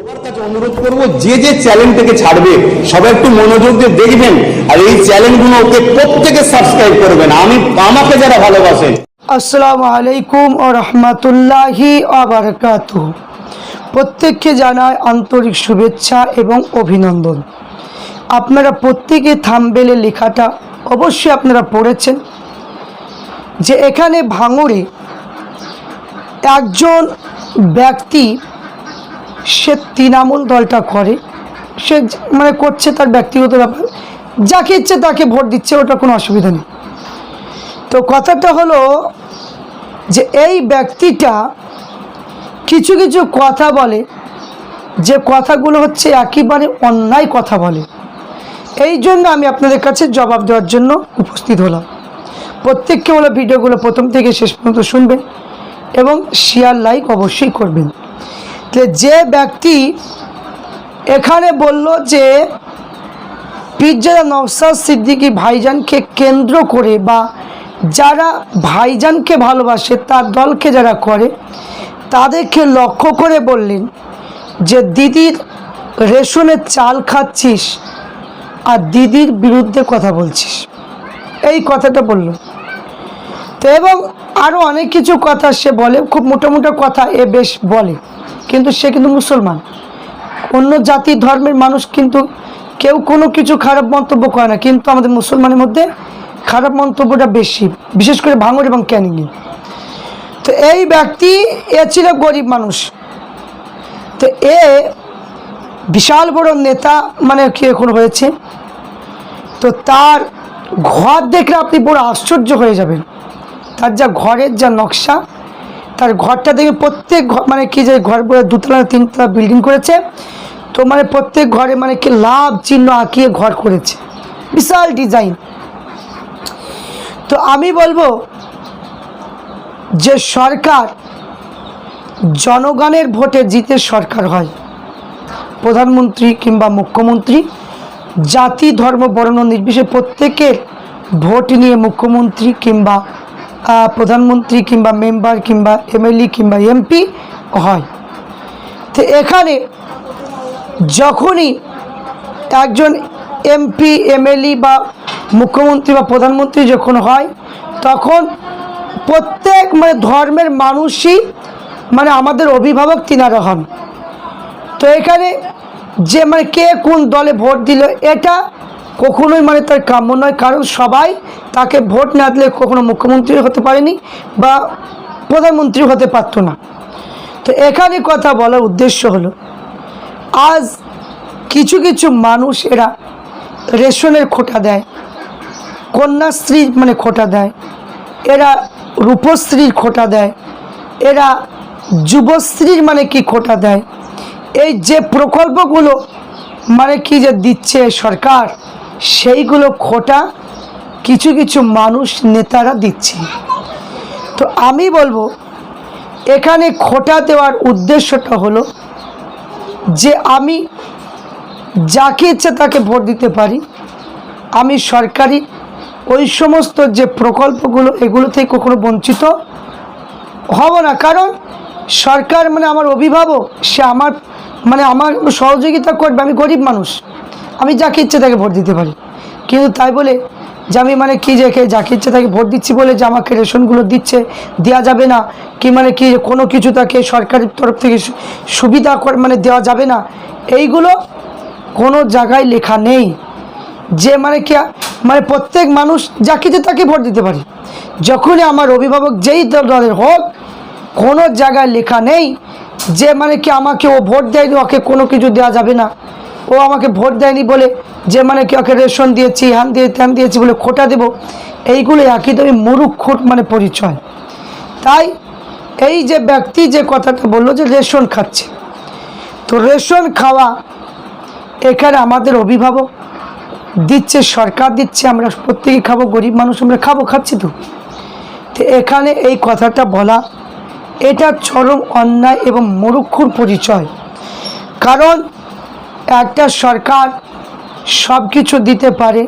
অনুরোধ যে যে চ্যানেলটাকে ছাড়বে, সবাই একটু মনোযোগ দিয়ে দেখবেন, আর এই চ্যানেলগুলোকে প্রত্যেকে সাবস্ক্রাইব করবেন। আমি, আমাকে যারা ভালোবাসেন আসসালামু আলাইকুম ও রহমতুল্লাহি প্রত্যেককে জানায় আন্তরিক শুভেচ্ছা এবং অভিনন্দন। আপনারা প্রত্যেকে থামবেলে লেখাটা অবশ্যই আপনারা পড়েছেন, যে এখানে ভাঙড়ে একজন ব্যক্তি সে তৃণমূল দলটা করে, সে মানে করছে তার ব্যক্তিগত ব্যাপার। যাকে ইচ্ছে তাকে ভোট দিচ্ছে ওটা কোনো অসুবিধা নেই। তো কথাটা হলো যে, এই ব্যক্তিটা কিছু কিছু কথা বলে, যে কথাগুলো হচ্ছে একেবারে অন্যায় কথা বলে। এই জন্য আমি আপনাদের কাছে জবাব দেওয়ার জন্য উপস্থিত হলাম। প্রত্যেককে হলো ভিডিওগুলো প্রথম থেকে শেষ পর্যন্ত শুনবেন এবং শেয়ার লাইক অবশ্যই করবেন। যে ব্যক্তি এখানে বলল যে পিজ্জা নওসাদ সিদ্দিকী ভাইজানকে কেন্দ্র করে বা যারা ভাইজানকে ভালোবাসে, তার দলকে যারা করে, তাদেরকে লক্ষ্য করে বললেন যে, দিদির রেশনের চাল খাচ্ছিস আর দিদির বিরুদ্ধে কথা বলছিস। এই কথাটা বলল। তো এবং আরও অনেক কিছু কথা সে বলে, খুব মোটা মোটা কথা এ বেশ বলে। কিন্তু সে কিন্তু মুসলমান। অন্য জাতি, ধর্মের মানুষ কিন্তু কেউ কোনো কিছু খারাপ মন্তব্য করে না। কিন্তু আমাদের মুসলমানের মধ্যে খারাপ মন্তব্যটা বেশি, বিশেষ করে ভাঙড় এবং ক্যানিংয়ে। তো এই ব্যক্তি, এ ছিল গরিব মানুষ। তো এ বিশাল বড় নেতা মানে কি এখন হয়েছে? তো তার ঘর দেখলে আপনি বড় আশ্চর্য হয়ে যাবেন। তার যা ঘরের যা নকশা তার ঘরটা দেখে প্রত্যেক ঘর মানে কি যে ঘর পুরো দুতলা তিনতলা বিল্ডিং করেছে, তো মানে প্রত্যেক ঘরে মানে কি লাভ চিহ্ন আঁকিয়ে ঘর করেছে। বিশাল ডিজাইন তো আমি বলব যে সরকার জনগণের ভোটে জিতে সরকার হয়। প্রধানমন্ত্রী কিংবা মুখ্যমন্ত্রী, জাতি, ধর্ম, বর্ণ, নির্বিশেষে প্রত্যেকের ভোট নিয়ে মুখ্যমন্ত্রী কিংবা প্রধানমন্ত্রী কিংবা মেম্বার কিংবা এমএলএ কিংবা এমপি হয়। তো এখানে যখনই একজন এমপি, এমএলএ বা মুখ্যমন্ত্রী বা প্রধানমন্ত্রী যখন হয়, তখন প্রত্যেক মানে ধর্মের মানুষই মানে আমাদের অভিভাবক তিনারা হন। তো এখানে যে মানে কে কোন দলে ভোট দিল, এটা কখনোই মানে তার কাম্য নয়, কারণ সবাই তাকে ভোট না দিলে কখনো মুখ্যমন্ত্রী হতে পারেনি বা প্রধানমন্ত্রী হতে পারতো না। তো এখানে কথা বলার উদ্দেশ্য হলো, আজ কিছু কিছু মানুষ এরা রেশনের খোটা দেয় কন্যাশ্রী মানে খোটা দেয়, এরা রূপশ্রীর খোটা দেয়, এরা যুবশ্রীর মানে কি খোটা দেয়, এই যে প্রকল্পগুলো মানে কি যে দিচ্ছে সরকার সেইগুলো খোটা কিছু কিছু মানুষ নেতারা দিচ্ছে। তো আমি বলব, এখানে খোটা দেওয়ার উদ্দেশ্যটা হলো যে আমি যাকে ইচ্ছে তাকে ভোট দিতে পারি, আমি সরকারি ওই সমস্ত যে প্রকল্পগুলো, এগুলো থেকে কখনো বঞ্চিত হব না। কারণ সরকার মানে আমার অভিভাবক, সে আমার মানে আমার সহযোগিতা করবে, আমি গরিব মানুষ। আমি যাকে ইচ্ছে তাকে ভোট দিতে পারি। কিন্তু তাই বলে যে আমি মানে কি যে যাকে ইচ্ছে তাকে ভোট দিচ্ছি বলে যে আমাকে রেশনগুলো দিচ্ছে দেওয়া যাবে না? কি মানে কি কোনো কিছু তাকে সরকারের তরফ থেকে সুবিধা কর মানে দেওয়া যাবে না? এইগুলো কোনো জায়গায় লেখা নেই। যে মানে কি মানে প্রত্যেক মানুষ যাকে যে তাকে ভোট দিতে পারি। যখনই আমার অভিভাবক যেই দল- দলের হোক, কোনো জায়গায় লেখা নেই যে মানে কি আমাকে ও ভোট দেয়নি, ওকে কোনো কিছু দেওয়া যাবে না। ও আমাকে ভোট দেয়নি বলে যে মানে কি ওকে রেশন দিয়েছি, হ্যান দিয়ে, ত্যান দিয়েছি বলে খোটা দেবো এইগুলো একদমই মুরুক্ষুট মানে পরিচয়। তাই এই যে ব্যক্তি যে কথাটা বলল যে রেশন খাচ্ছে, তো রেশন খাওয়া এখানে আমাদের অভিভাবক দিচ্ছে, সরকার দিচ্ছে, আমরা প্রত্যেকে খাব, গরিব মানুষ আমরা খাব, খাচ্ছি তো। তো এখানে এই কথাটা বলা, এটা চরম অন্যায় এবং মরুক্ষুর পরিচয়। কারণ একটা সরকার সব কিছু দিতে পারে,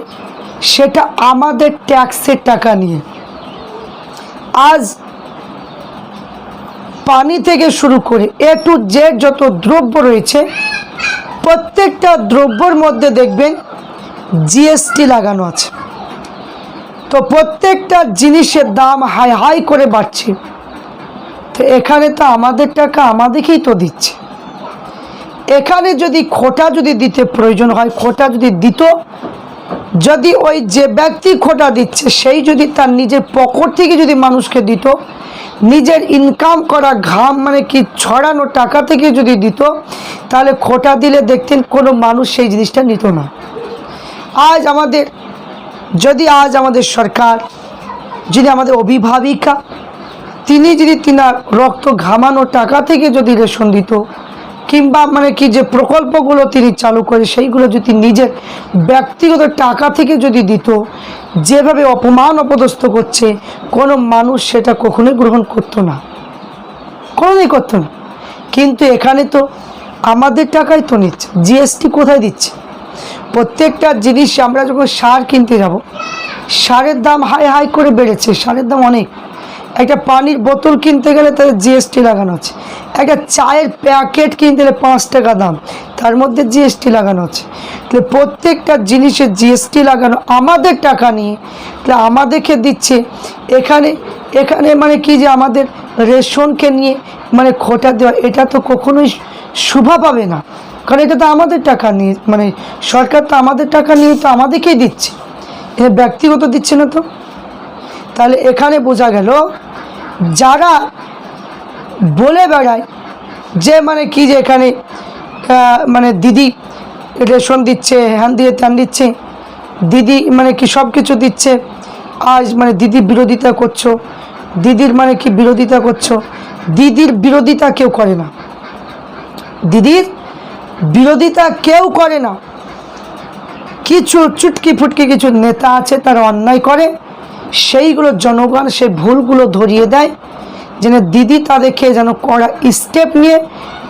সেটা আমাদের ট্যাক্সের টাকা নিয়ে। আজ পানি থেকে শুরু করে এ টু জেড যত দ্রব্য রয়েছে, প্রত্যেকটা দ্রব্যর মধ্যে দেখবেন জিএসটি লাগানো আছে। তো প্রত্যেকটা জিনিসের দাম হাই হাই করে বাড়ছে। তো এখানে তো আমাদের টাকা আমাদেরকেই তো দিচ্ছে। এখানে যদি খোটা যদি দিতে প্রয়োজন হয়, খোটা যদি দিত, যদি ওই যে ব্যক্তি খোটা দিচ্ছে, সেই যদি তার নিজের পকেট থেকে যদি মানুষকে দিত, নিজের ইনকাম করা ঘাম মানে কি ছড়ানো টাকা থেকে যদি দিত, তাহলে খোটা দিলে দেখতেন কোনো মানুষ সেই জিনিসটা নিত না। আজ আমাদের, যদি আজ আমাদের সরকার যদি আমাদের অভিভাবিকা, তিনি যদি তিনার রক্ত ঘামানো টাকা থেকে যদি রেশন দিত কিংবা মানে কি যে প্রকল্পগুলো তিনি চালু করে সেইগুলো যদি নিজের ব্যক্তিগত টাকা থেকে যদি দিত, যেভাবে অপমান অপদস্থ করছে, কোনো মানুষ সেটা কখনোই গ্রহণ করতো না। কোনোদিনই করতো না। কিন্তু এখানে তো আমাদের টাকাই তো নিচ্ছে জিএসটি কোথায় দিচ্ছে? প্রত্যেকটা জিনিস আমরা যখন সার কিনতে যাব, সারের দাম হাই হাই করে বেড়েছে, সারের দাম অনেক। একটা পানির বোতল কিনতে গেলে তাদের জিএসটি লাগানো আছে। একটা চায়ের প্যাকেট কিনতে গেলে পাঁচ টাকা দাম, তার মধ্যে জিএসটি লাগানো আছে। তাহলে প্রত্যেকটা জিনিসের জিএসটি লাগানো, আমাদের টাকা নিয়ে, তাহলে আমাদেরকে দিচ্ছে। এখানে এখানে মানে কি যে আমাদের রেশনকে নিয়ে মানে খোটা দেওয়া, এটা তো কখনোই শোভা পাবে না। কারণ এটা তো আমাদের টাকা নিয়ে মানে সরকার তো আমাদের টাকা নিয়ে তো আমাদেরকেই দিচ্ছে। এটা ব্যক্তিগত দিচ্ছে না তো? তাহলে এখানে বোঝা গেল, যারা বলে বেড়ায়, যে মানে কি যে এখানে মানে দিদি রেশন দিচ্ছে, হ্যান দিয়ে ত্যান দিচ্ছে, দিদি মানে কি সব কিছু দিচ্ছে, আজ মানে দিদি বিরোধিতা করছ, দিদির মানে কি বিরোধিতা করছ, দিদির বিরোধিতা কেউ করে না। দিদির বিরোধিতা কেউ করে না। কিছু চুটকি ফুটকি কিছু নেতা আছে, তারা অন্যায় করে সেইগুলো জনগণ সেই ভুলগুলো ধরিয়ে দেয়, যেন দিদি তাদেরকে যেন কড়া স্টেপ নিয়ে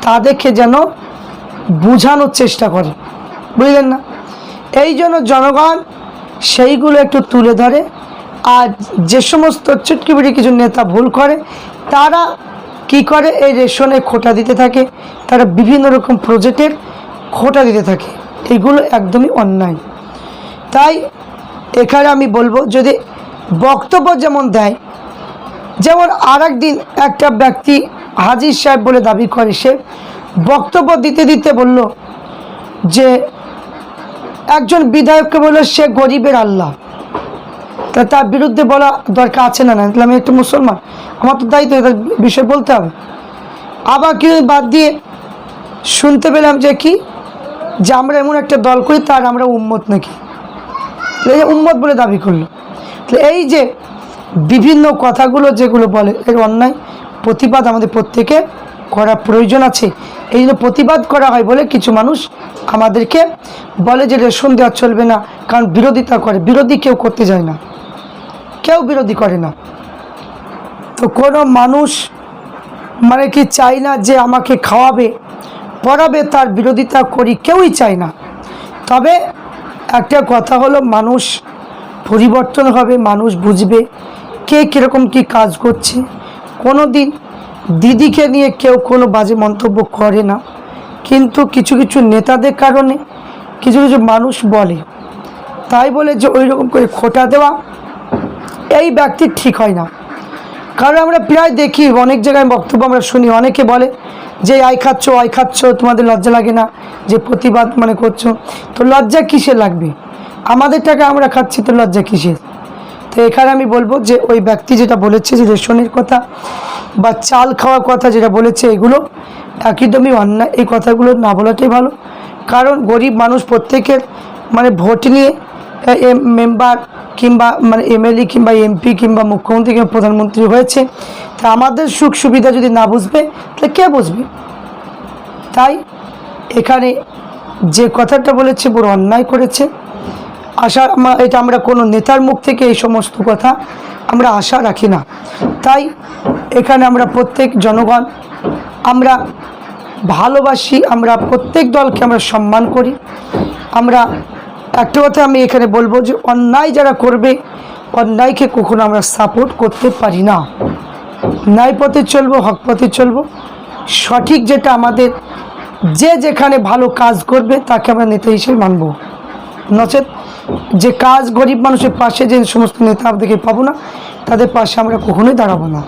তাদেরকে যেন বোঝানোর চেষ্টা করে। বুঝলেন না? এই জন্য জনগণ সেইগুলো একটু তুলে ধরে, আর যে সমস্ত চুটকিবিটি কিছু নেতা ভুল করে, তারা কি করে? এই রেশনে খোটা দিতে থাকে, তারা বিভিন্ন রকম প্রজেক্টের খোটা দিতে থাকে। এইগুলো একদমই অন্যায়। তাই এখানে আমি বলব, যদি বক্তব্য যেমন দেয়, যেমন আর দিন একটা ব্যক্তি হাজির সাহেব বলে দাবি করে, সে বক্তব্য দিতে দিতে বলল যে একজন বিধায়ককে বলল সে গরিবের আল্লাহ। তা তার বিরুদ্ধে বলা দরকার আছে না? না আমি একটা মুসলমান। আমার তো দায়িত্ব, এটার বিষয়ে বলতে হবে। আবার কি বাদ দিয়ে শুনতে পেলাম যে কি? যে আমরা এমন একটা দল করি, তার আমরা উম্মত নাকি? উম্মত বলে দাবি করল। তাহলে এই যে বিভিন্ন কথাগুলো যেগুলো বলে এর অন্যায় প্রতিবাদ আমাদের প্রত্যেকে করা প্রয়োজন আছে। এই জন্য প্রতিবাদ করা হয় বলে কিছু মানুষ আমাদেরকে বলে যে রেশন দেওয়া চলবে না, কারণ বিরোধিতা করে। বিরোধী কেউ করতে যায় না। কেউ বিরোধী করে না। তো কোনো মানুষ মানে কি চাই না যে আমাকে খাওয়াবে, পড়াবে, তার বিরোধিতা করি, কেউই চায় না। তবে একটা কথা হলো, মানুষ পরিবর্তন হবে, মানুষ বুঝবে কে কীরকম কি কাজ করছে। কোনো দিন দিদিকে নিয়ে কেউ কোনো বাজে মন্তব্য করে না। কিন্তু কিছু কিছু নেতাদের কারণে কিছু কিছু মানুষ বলে। তাই বলে যে ওই রকম করে খোটা দেওয়া এই ব্যক্তি ঠিক হয় না। কারণ আমরা প্রায় দেখি, অনেক জায়গায় বক্তব্য আমরা শুনি, অনেকে বলে যে আই খাচ্ছ আই খাচ্ছ, তোমাদের লজ্জা লাগে না, যে প্রতিবাদ মানে করছ। তো লজ্জা কিসে লাগবে? আমাদের টাকা আমরা খাচ্ছি তো লজ্জা কিসের? তো এখানে আমি বলব যে, ওই ব্যক্তি যেটা বলেছে যে রেশনের কথা বা চাল খাওয়ার কথা যেটা বলেছে, এগুলো একদমই অন্যায়। এই কথাগুলো না বলাটাই ভালো। কারণ গরিব মানুষ প্রত্যেকের মানে ভোট নিয়ে এম মেম্বার কিংবা মানে এমএলএ কিংবা এমপি কিংবা মুখ্যমন্ত্রী কিংবা প্রধানমন্ত্রী হয়েছে, তা আমাদের সুখ সুবিধা যদি না বুঝবে, তাহলে কে বুঝবে? তাই এখানে যে কথাটা বলেছে বড় অন্যায় করেছে। আশা এটা আমরা কোনো নেতার মুখ থেকে এই সমস্ত কথা আমরা আশা রাখি না। তাই এখানে আমরা প্রত্যেক জনগণ, আমরা ভালোবাসি, আমরা প্রত্যেক দলকে আমরা সম্মান করি। আমরা, একটা কথা আমি এখানে বলব যে, অন্যায় যারা করবে, অন্যায়কে কখনো আমরা সাপোর্ট করতে পারি না। ন্যায় পথে চলবো, হক পথে চলবো। সঠিক যেটা আমাদের, যে যেখানে ভালো কাজ করবে, তাকে আমরা নেতা হিসেবে মানব। নচেত যে কাজ গরিব মানুষের পাশে যে সমস্ত নেতা আমাদেরকে পাবো না, তাদের পাশে আমরা কখনোই দাঁড়াবো না।